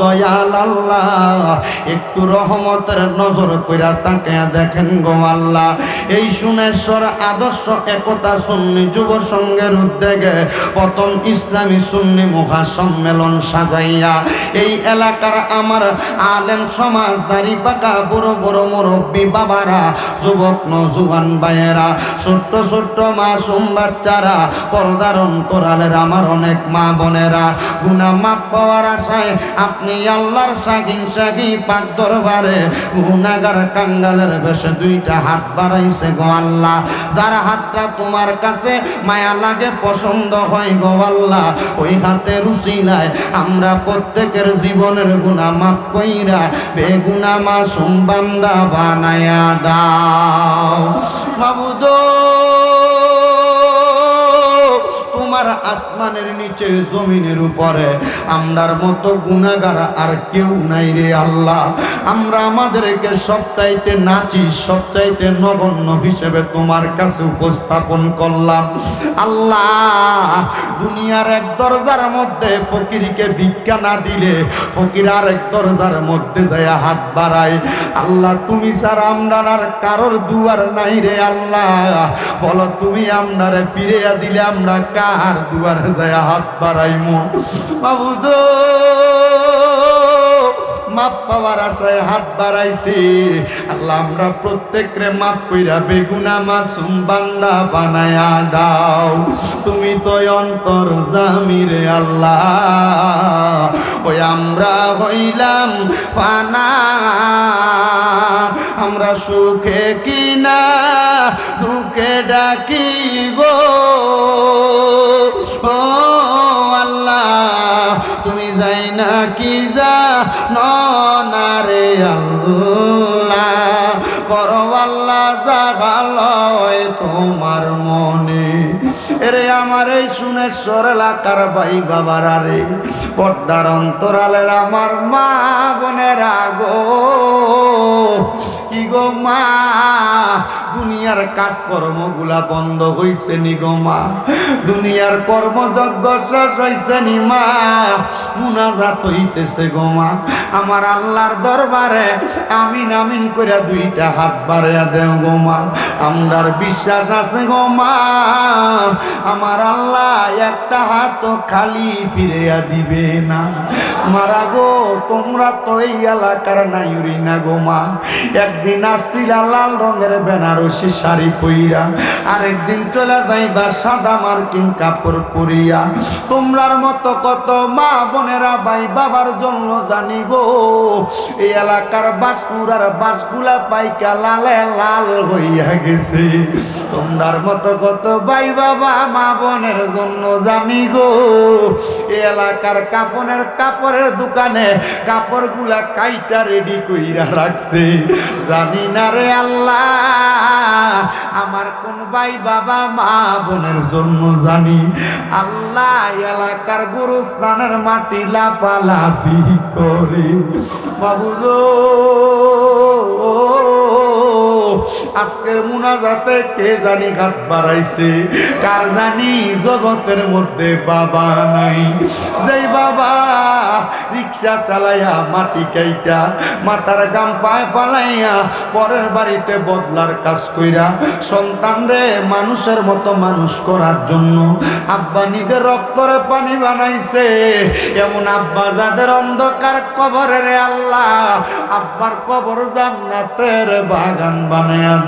দয়াল আল্লাহ, একটু রহমতের নজর কইরা তাকে দেখেন গো আল্লাহ। এই সুনেশ্বর আদর্শ একতা সুন্নি যুব সংঘের উদ্যোগে প্রথম ইসলামী সুন্নি মহা সম্মেলন সাজাইয়া, এই এলাকার আমার আলেম সমাজদারি পাকা বড় বড় মুরব্বী বাবারা, যুবক নজুয়ান ভাইয়েরা, ছোট্ট ছোট্ট মাসুম বাচ্চারা পর্দার অন্তরালের আমার অনেক মা বোনেরা। গুনা মাপ পাওয়ার আশায় আপনি আল্লাহর সাগিন সাগি পাক দরবারে গুনাগার কাঙ্গালের বেশে দুইটা হাত বাড়াইছে গো আল্লাহ। যার হাতটা তোমার কাছে মায়া লাগে, পছন্দ হয় গো আল্লাহ। ওই হাতে রুচি নাই, আমরা প্রত্যেকের জীবনের গুণা মাফ কইরা বেগুনা মাসুম বান্দা বানায়া দাও। মাবুদো তোমার আসমানের নিচে, জমিনের উপরে। আমরার মতো গুনাগার আর কেউ নাই রে আল্লাহ। আমরা আমাদেরকে সবচাইতে নাচি, সবচাইতে নগণ্য হিসেবে তোমার কাছে উপস্থাপন করলাম। আল্লাহ, দুনিয়ার এক দরজার মধ্যে ফকিরকে ভিক্ষা না দিলে ফকির আর এক দরজার মধ্যে যায় হাত বাড়ায়। আল্লাহ, তুমি ছাড়া আমরা আর কারোর দুয়ার নাই রে আল্লাহ। বলো, তুমি আমরারে ফিরে দিলে আমরা কার? দুয়ারে যায় হাত বাড়াইমু। বাবুদো মাপ পাওয়ার আশায় হাত বাড়াইছি। আল্লাহ, আমরা প্রত্যেকরে মাফ কইরা বেগুনা মাসুম বান্দা বানায়া দাও। তুমি তো অন্তর জামিরে আল্লাহ। ওই আমরা হইলাম ফানা। আমরা সুখে কিনা, দুঃখে ডাকি গো। ও তুমি যাই না কি যা নারে আল্লাহ? করো আল্লাহ জাগালয় তোমার মনে। এরে আমার এই সুনেশ্বর এলাকার ভাই বাবার আরে পর্দার অন্তরালের আমার মা বোনের আগো কি গো মা দুনিয়ার কাজকর্মগুলা বন্ধ হইছে নি গো মা। দুনিয়ার কর্মযজ্ঞ শেষ হইছে নি মা। মুনাজাত হইতেছে গো মা। আমার আল্লাহর দরবারে আমিন আমিন করে দুইটা হাত বাড়াইয়া দেও গো মা। আমরার বিশ্বাস আছে গো মা। আমার আল্লাহ একটা হাত খালি ফিরিয়া দিবে না। মারা গো, তোমরা তো এই এলাকার নাইরি না গো মা। একদিন আসছিল লাল রঙের বেনারসি শাড়ি পইরা আরেকদিন চলে যাইবা সাদা মার্কিন কাপড় পরিয়া। তোমরার মতো কত মা বোনেরা ভাই বাবার জন্য জানি গো, এই এলাকার বাসপুরার বাসগুলা পাইকা লালে লাল হইয়া গেছে। তোমরার মতো কত ভাই বাবা মা বোনের জন্য জানি গো, এই এলাকার কাপনের কাপড়ের দোকানে কাপড়গুলা কাইটা রেডি কইরা রাখছে। জানি না রে আল্লাহ আমার কোন ভাই, বাবা, মা, বোনের জন্য জানি। আল্লাহ এলাকার গুরুস্থানের মাটি লাফালাফি করে। বাবু আজকের মুনাজাতে কে জানি ঘাত বাড়াইছে? কার জানি জগতের মধ্যে বাবা নাই? যেই বাবা রিক্সা চালাইয়া মাটি কাইটা, মাথার গাম পায় ফালাইয়া পরের বাড়িতে বদলার কাজ কইরা সন্তান রে মানুষের মতো মানুষ করার জন্য আব্বা নিজের রক্তরে পানি বানাইছে। এমন আব্বা যাদের অন্ধকার কবরে রে আল্লাহ, আব্বার কবর জান্নাতের বাগান বানায়া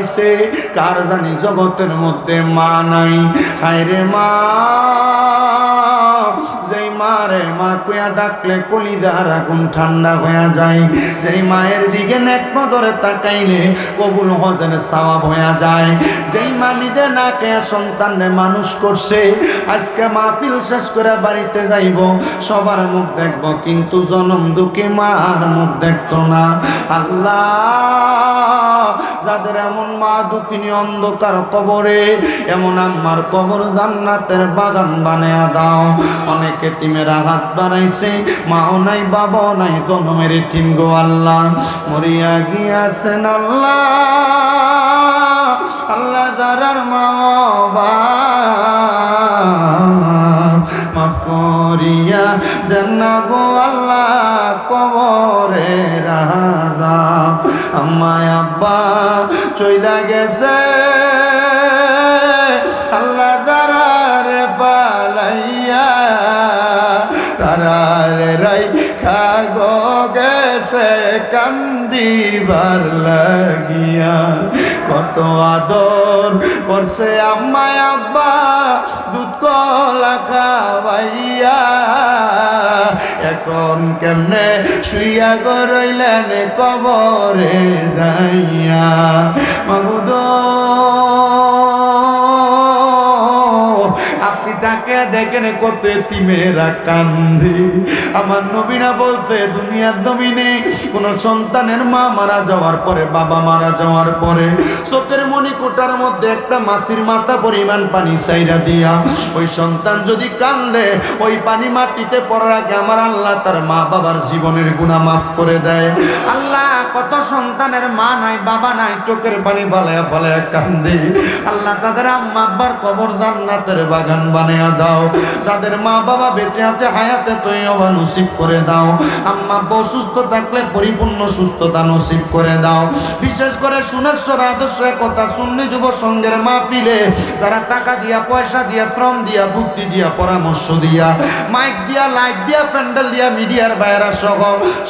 বাড়াইছে কার জানি জগতের মধ্যে মা নাই? হায় রে মা। মারে মা কুয়া ডাকলে কলিদার আগুন ঠান্ডা হয়ে যায়। যেই মায়ের দিকে নেক নজরে তাকাইলে কবুল হজের সওয়াব হয়ে যায়। যেই মা নিজে না কে সন্তানে মানুষ করছে, আজকে মাহফিল শেষ করে বাড়িতে যাইব। সবার মুখ দেখব, কিন্তু জনম দুঃখী মার মুখ দেখতো না। আল্লাহ, যাদের এমন মা দুঃখিনী অন্ধকার কবরে, এমন আমার কবর জান্নাতের বাগান বানায়া দাও। অনেকে তিমের আঘাত বানাইছে মাও নাই, বাবাও নাই, জনমের তিম গো আল্লাহ। মরিয়া গিয়াছেন আল্লাহ আল্লাহ দারার মা মাফ করিয়া দেন গো আল্লাহ কবরে রাজা। আমায় আব্বা চইলা গেছে, আল্লাহ তারারে রাই খাগো গেছে কান্দিবার লাগিয়া। কত আদর করছে আম্মায় আব্বা, দুধ কলা খাওয়াইয়া। এখন কেমনে শুইয়া গরইলেন কবরে যাইয়া। আপনি তাকে দেখেন কত তিমেরা কান্দি। আমার নবীনা বলছে, দুনিয়ার জমিনে কোন সন্তানের মা মারা যাওয়ার পরে, বাবা মারা যাওয়ার পরে, চোখের মনি কোটার মধ্যে একটা মাছির মাথা পরিমাণ পানি চাইরা দিয়া, ওই সন্তান যদি কান্দে, ওই পানি মাটিতে পড়ার আগে আমার আল্লাহ তার মা বাবার জীবনের গুণা মাফ করে দেয়। আল্লাহ, কত সন্তানের মা নাই, বাবা নাই, চোখের পানি ফলায় ফলায় কান্দে। আল্লাহ তাদের আম্মা আব্বার কবর জান্নাতের বাগান বানিয়ে দাও। যাদের মা বাবা বেঁচে আছে হায়াতে তুই অবা নসিব করে দাও। আম্মা অসুস্থ থাকলে পরিপূর্ণ সুস্থতা নসিব করে দাও। বিশেষ করে সুনেশ্বর আদর্শ কথা শুনলি যুব সঙ্গের মা পিলে যারা টাকা দিয়া, পয়সা দিয়া, শ্রম দিয়া, বুদ্ধি দিয়া, পরামর্শ দিয়া, মাইক দিয়া, লাইট দিয়া, প্যান্ডেল দিয়া, মিডিয়ার বাইরা সহ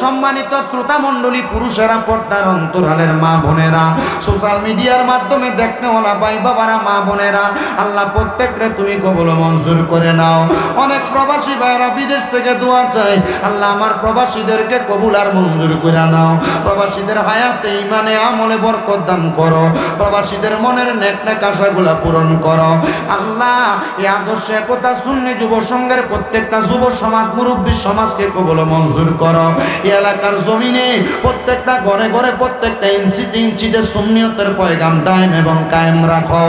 সম্মানিত শ্রোতা মণ্ডলী পুরুষেরা পর্দার অন্তরালের মা বোনেরা সোশ্যাল মিডিয়ার মাধ্যমে দেখতে দেখনেওয়ালা ভাই বাবারা মা বোনেরা, আল্লাহ প্রত্যেকরে তুমি কবল মঞ্জুর করে নাও। অনেক প্রবাসী ভাইরা বিদেশ থেকে দোয়া চাই আল্লাহ আমার প্রবাসীদেরকে কবুল আর মঞ্জুর করে নাও। প্রবাসীদের হায়াতে ইমানে আমলে বরকত দান করো। প্রবাসীদের মনের নেক নেক আশাগুলা পূরণ করো। আল্লাহ এই আদর্শ একতা শূন্য যুব সংঘের প্রত্যেকটা যুব সমাজ মুরব্বী সমাজকে কবল মঞ্জুর করো। এই এলাকার জমিনে প্রত্যেকটা ঘরে ঘরে প্রত্যেকটা ইঞ্চিতে ইঞ্চিতে সুন্নিয়তের পয়গাম দায়ম এবং কায়েম রাখো।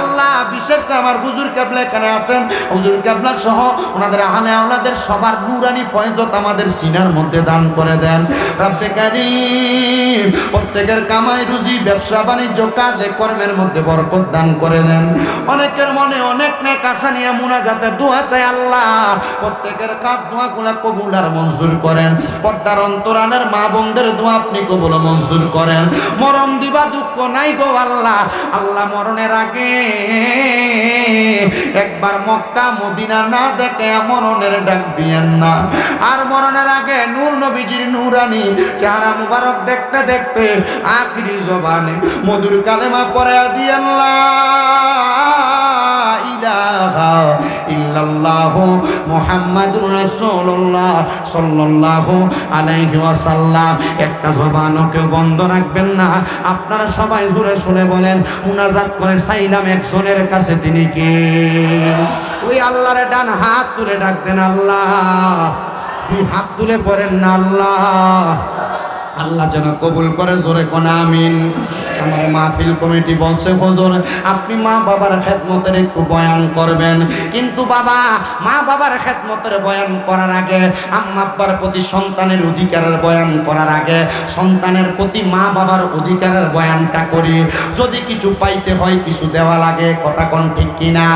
আল্লাহ বিশেষ করে আমার হুজুর কেবলা এখানে আছেন। হুজুর সহ ওনাদের আহলে আওলাদের সবার নুরানি ফয়জত আমাদের সিনার মধ্যে দান করে দেন। রাব্বে কারীম, প্রত্যেকের কামাই রুজি, ব্যবসা বাণিজ্য, কাজে কর্মের মধ্যে বরকত দান করে দেন। অনেকের মনে অনেক নেক আশা নিয়ে দোয়া আল্লাহ। প্রত্যেকের কাজ কবুল আর মঞ্জুর করেন। পর্দার অন্তরানের মা বোনদের দোয়া আপনি কবুল মঞ্জুর করেন। মরণ দিবা দুঃখ নাই গো আল্লাহ। আল্লাহ মরণের আগে একবার মক্কা মদিনা না দেখে মরণের ডাক দিয়েন না। আর মরণের আগে নূর নবীজির নূরানি চেহারা মুবারক দেখতে দেখতে আখিরি জবানে মধুর কালেমা পরে দিয়েন বন্ধ রাখবেন না। আপনারা সবাই জোরে শুনে বলেন, মুনাজাত করে চাইলাম একজনের কাছে, তিনি কে? ওই আল্লাহরে ডান হাত তুলে ডাক দেন, আল্লাহ। হাত তুলে পড়েন না, আল্লাহ। আল্লাহ যেন কবুল করে, জোরে কোন আমিন। আমার মাহফিল কমিটি বলছে, হজুর, আপনি মা বাবার খেদমতের একটু বয়ান করবেন। কিন্তু বাবা, মা বাবার খেদমতের বয়ান করার আগে, আম্মা আব্বার প্রতি সন্তানের অধিকারের বয়ান করার আগে, সন্তানের প্রতি মা বাবার অধিকারের বয়ানটা করি। যদি কিছু পাইতে হয়, কিছু দেওয়া লাগে, কথা কোন ঠিক কিনা?